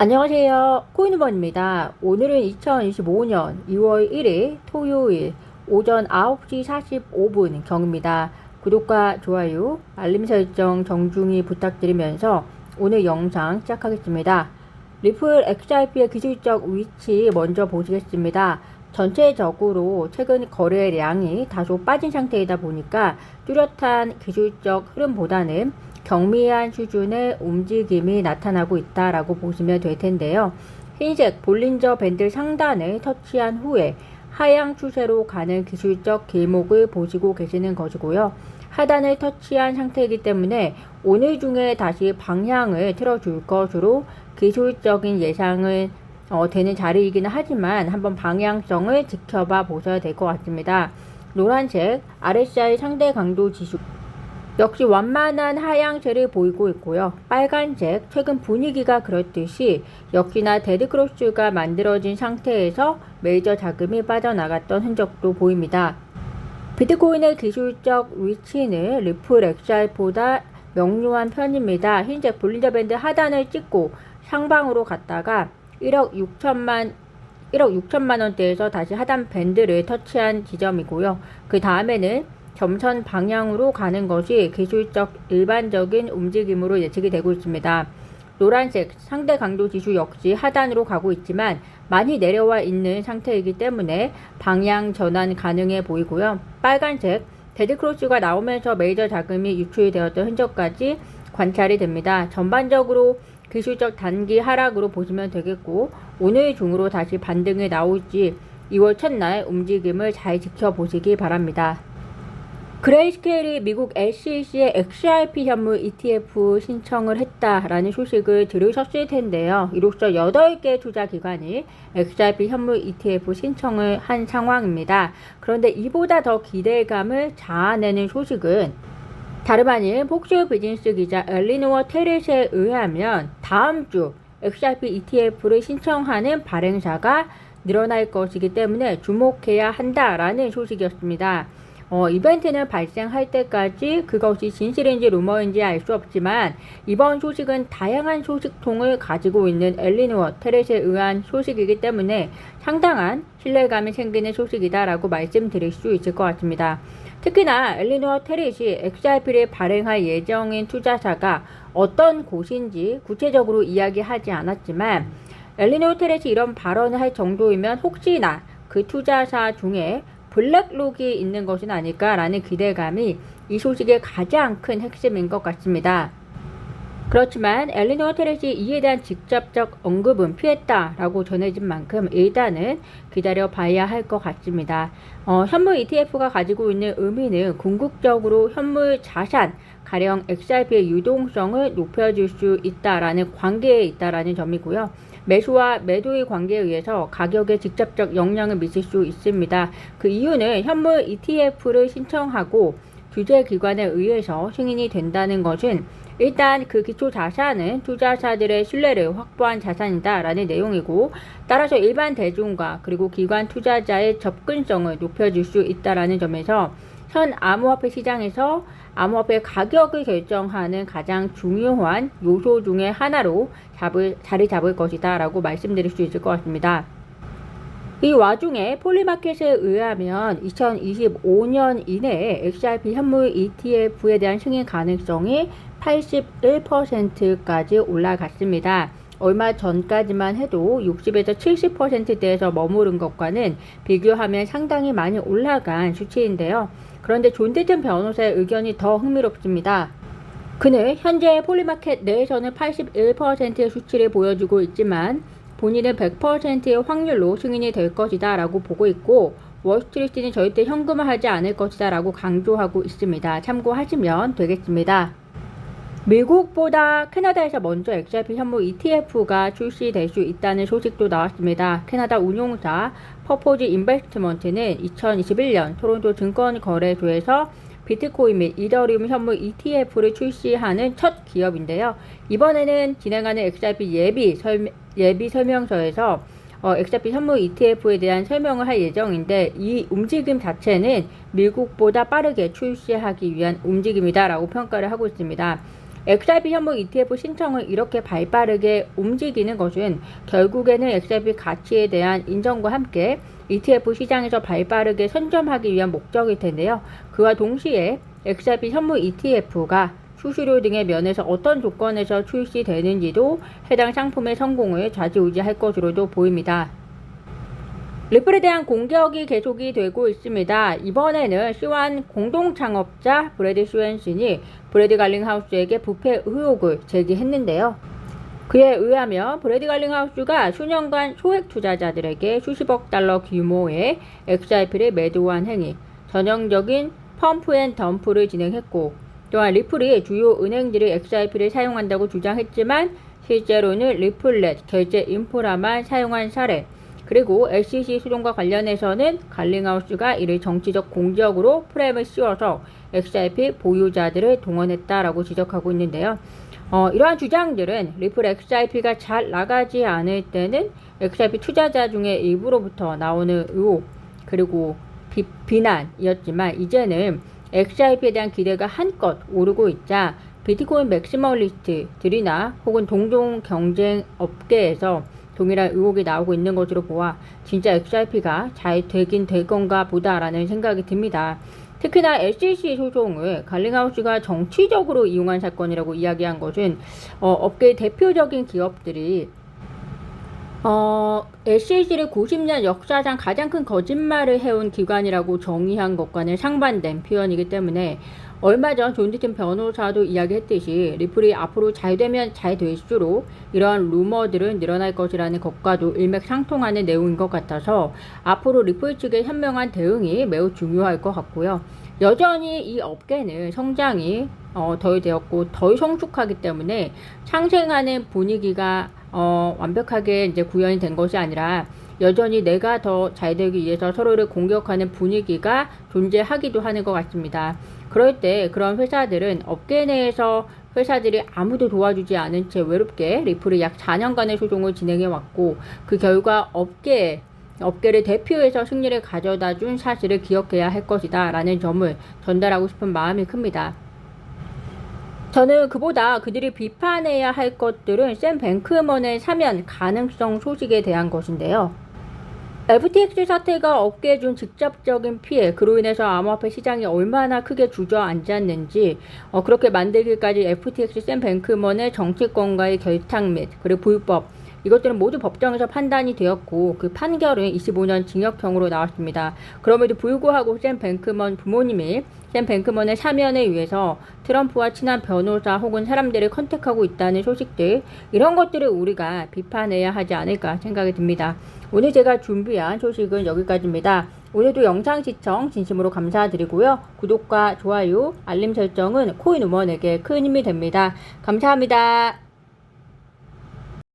안녕하세요. 코인우번입니다. 오늘은 2025년 2월 1일 토요일 오전 9시 45분 경입니다. 구독과 좋아요, 알림 설정 정중히 부탁드리면서 오늘 영상 시작하겠습니다. 리플 XRP의 기술적 위치 먼저 보시겠습니다. 전체적으로 최근 거래량이 다소 빠진 상태이다 보니까 뚜렷한 기술적 흐름보다는 경미한 수준의 움직임이 나타나고 있다라고 보시면 될 텐데요. 흰색 볼린저 밴드 상단을 터치한 후에 하향 추세로 가는 기술적 길목을 보시고 계시는 것이고요. 하단을 터치한 상태이기 때문에 오늘 중에 다시 방향을 틀어줄 것으로 기술적인 예상은 어, 되는 자리이기는 하지만 한번 방향성을 지켜봐 보셔야 될 것 같습니다. 노란색 RSI 상대 강도 지수 역시 완만한 하향세를 보이고 있고요. 빨간색 최근 분위기가 그렇듯이 역시나 데드크로스가 만들어진 상태에서 메이저 자금이 빠져나갔던 흔적도 보입니다. 비트코인의 기술적 위치는 리플 XR보다 명료한 편입니다. 흰색 볼린저 밴드 하단을 찍고 상방으로 갔다가 1억 6천만 1억 6천만 원대에서 다시 하단 밴드를 터치한 지점이고요. 그 다음에는 점선 방향으로 가는 것이 기술적 일반적인 움직임으로 예측이 되고 있습니다. 노란색 상대 강도 지수 역시 하단으로 가고 있지만 많이 내려와 있는 상태이기 때문에 방향 전환 가능해 보이고요. 빨간색 데드크로스가 나오면서 메이저 자금이 유출되었던 흔적까지 관찰이 됩니다. 전반적으로 기술적 단기 하락으로 보시면 되겠고 오늘 중으로 다시 반등이 나올지 2월 첫날 움직임을 잘 지켜보시기 바랍니다. 그레이스케일이 미국 SEC의 XRP 현물 ETF 신청을 했다라는 소식을 들으셨을 텐데요. 이로써 8개 투자 기관이 XRP 현물 ETF 신청을 한 상황입니다. 그런데 이보다 더 기대감을 자아내는 소식은 다름 아닌 폭스 비즈니스 기자 엘리노어 테레스에 의하면 다음 주 XRP ETF를 신청하는 발행사가 늘어날 것이기 때문에 주목해야 한다라는 소식이었습니다. 어, 이벤트는 발생할 때까지 그것이 진실인지 루머인지 알 수 없지만 이번 소식은 다양한 소식통을 가지고 있는 엘리노어 테레스에 의한 소식이기 때문에 상당한 신뢰감이 생기는 소식이다라고 말씀드릴 수 있을 것 같습니다. 특히나 엘리노어 테레시 XRP를 발행할 예정인 투자사가 어떤 곳인지 구체적으로 이야기하지 않았지만 엘리노어 테레시 이런 발언을 할 정도이면 혹시나 그 투자사 중에 블랙록이 있는 것은 아닐까라는 기대감이 이 소식의 가장 큰 핵심인 것 같습니다. 그렇지만 엘리노어 테레시 이에 대한 직접적 언급은 피했다라고 전해진 만큼 일단은 기다려 봐야 할 것 같습니다. 어, 현물 ETF가 가지고 있는 의미는 궁극적으로 현물 자산, 가령 XRP의 유동성을 높여줄 수 있다라는 관계에 있다라는 점이고요. 매수와 매도의 관계에 의해서 가격에 직접적 영향을 미칠 수 있습니다. 그 이유는 현물 ETF를 신청하고 규제 기관에 의해서 승인이 된다는 것은 일단 그 기초 자산은 투자사들의 신뢰를 확보한 자산이다라는 내용이고 따라서 일반 대중과 그리고 기관 투자자의 접근성을 높여줄 수 있다라는 점에서 현 암호화폐 시장에서 암호화폐 가격을 결정하는 가장 중요한 요소 중의 하나로 잡을, 자리 잡을 것이다 라고 말씀드릴 수 있을 것 같습니다. 이 와중에 폴리마켓에 의하면 2025년 이내에 XRP 현물 ETF에 대한 승인 가능성이 81%까지 올라갔습니다. 얼마 전까지만 해도 60에서 70%대에서 머무른 것과는 비교하면 상당히 많이 올라간 수치인데요. 그런데 존 데튼 변호사의 의견이 더 흥미롭습니다. 그는 현재 폴리마켓 내에서는 81%의 수치를 보여주고 있지만 본인은 100%의 확률로 승인이 될 것이다 라고 보고 있고 월스트리트는 절대 현금화하지 않을 것이다 라고 강조하고 있습니다. 참고하시면 되겠습니다. 미국보다 캐나다에서 먼저 XRP 현물 ETF가 출시될 수 있다는 소식도 나왔습니다. 캐나다 운용사 퍼포즈 인베스트먼트는 2021년 토론토 증권거래소에서 비트코인 및 이더리움 현물 ETF를 출시하는 첫 기업인데요. 이번에는 진행하는 XRP 예비, 설, 예비 설명서에서 어, XRP 현물 ETF에 대한 설명을 할 예정인데 이 움직임 자체는 미국보다 빠르게 출시하기 위한 움직임이다라고 평가를 하고 있습니다. XRP 현물 ETF 신청을 이렇게 발빠르게 움직이는 것은 결국에는 XRP 가치에 대한 인정과 함께 ETF 시장에서 발빠르게 선점하기 위한 목적일 텐데요. 그와 동시에 XRP 현물 ETF가 수수료 등의 면에서 어떤 조건에서 출시되는지도 해당 상품의 성공을 좌지우지할 것으로도 보입니다. 리플에 대한 공격이 계속이 되고 있습니다. 이번에는 시완 공동 창업자 브래드 시웬슨이 브래드 갈링하우스에게 부패 의혹을 제기했는데요. 그에 의하면 브래드 갈링하우스가 수년간 소액 투자자들에게 수십억 달러 규모의 XRP를 매도한 행위, 전형적인 펌프 앤 덤프를 진행했고, 또한 리플이 주요 은행들이 XRP를 사용한다고 주장했지만 실제로는 리플렛 결제 인프라만 사용한 사례, 그리고 SEC 소송과 관련해서는 갈링하우스가 이를 정치적 공격으로 프레임을 씌워서 XRP 보유자들을 동원했다라고 지적하고 있는데요. 어, 이러한 주장들은 리플 XRP가 잘 나가지 않을 때는 XRP 투자자 중에 일부로부터 나오는 의혹 그리고 비, 비난이었지만 이제는 XRP에 대한 기대가 한껏 오르고 있자 비트코인 맥시멀리스트들이나 혹은 동종 경쟁 업계에서 동일한 의혹이 나오고 있는 것으로 보아 진짜 XRP가 잘 되긴 될 건가 보다라는 생각이 듭니다. 특히나 SEC 소송을 갈링하우스가 정치적으로 이용한 사건이라고 이야기한 것은 어, 업계의 대표적인 기업들이 어, SEC를 90년 역사상 가장 큰 거짓말을 해온 기관이라고 정의한 것과는 상반된 표현이기 때문에 얼마 전 존디튼 변호사도 이야기했듯이 리플이 앞으로 잘 되면 잘 될수록 이러한 루머들은 늘어날 것이라는 것과도 일맥상통하는 내용인 것 같아서 앞으로 리플 측의 현명한 대응이 매우 중요할 것 같고요. 여전히 이 업계는 성장이 어, 덜 되었고 덜 성숙하기 때문에 상생하는 분위기가 어, 완벽하게 이제 구현이 된 것이 아니라 여전히 내가 더 잘 되기 위해서 서로를 공격하는 분위기가 존재하기도 하는 것 같습니다. 그럴 때 그런 회사들은 업계 내에서 회사들이 아무도 도와주지 않은 채 외롭게 리플이 약 4년간의 소송을 진행해 왔고 그 결과 업계에 업계를 대표해서 승리를 가져다 준 사실을 기억해야 할 것이다 라는 점을 전달하고 싶은 마음이 큽니다. 저는 그보다 그들이 비판해야 할 것들은 샘 뱅크먼의 사면 가능성 소식에 대한 것인데요. FTX 사태가 업계에 준 직접적인 피해, 그로 인해서 암호화폐 시장이 얼마나 크게 주저앉았는지, 어, 그렇게 만들기까지 FTX 샘 뱅크먼의 정치권과의 결탁 및, 그리고 불법, 이것들은 모두 법정에서 판단이 되었고 그 판결은 25년 징역형으로 나왔습니다. 그럼에도 불구하고 샘 뱅크먼 부모님이 샘 뱅크먼의 사면을 위해서 트럼프와 친한 변호사 혹은 사람들을 컨택하고 있다는 소식들 이런 것들을 우리가 비판해야 하지 않을까 생각이 듭니다. 오늘 제가 준비한 소식은 여기까지입니다. 오늘도 영상 시청 진심으로 감사드리고요. 구독과 좋아요, 알림 설정은 코인 우먼에게 큰 힘이 됩니다. 감사합니다.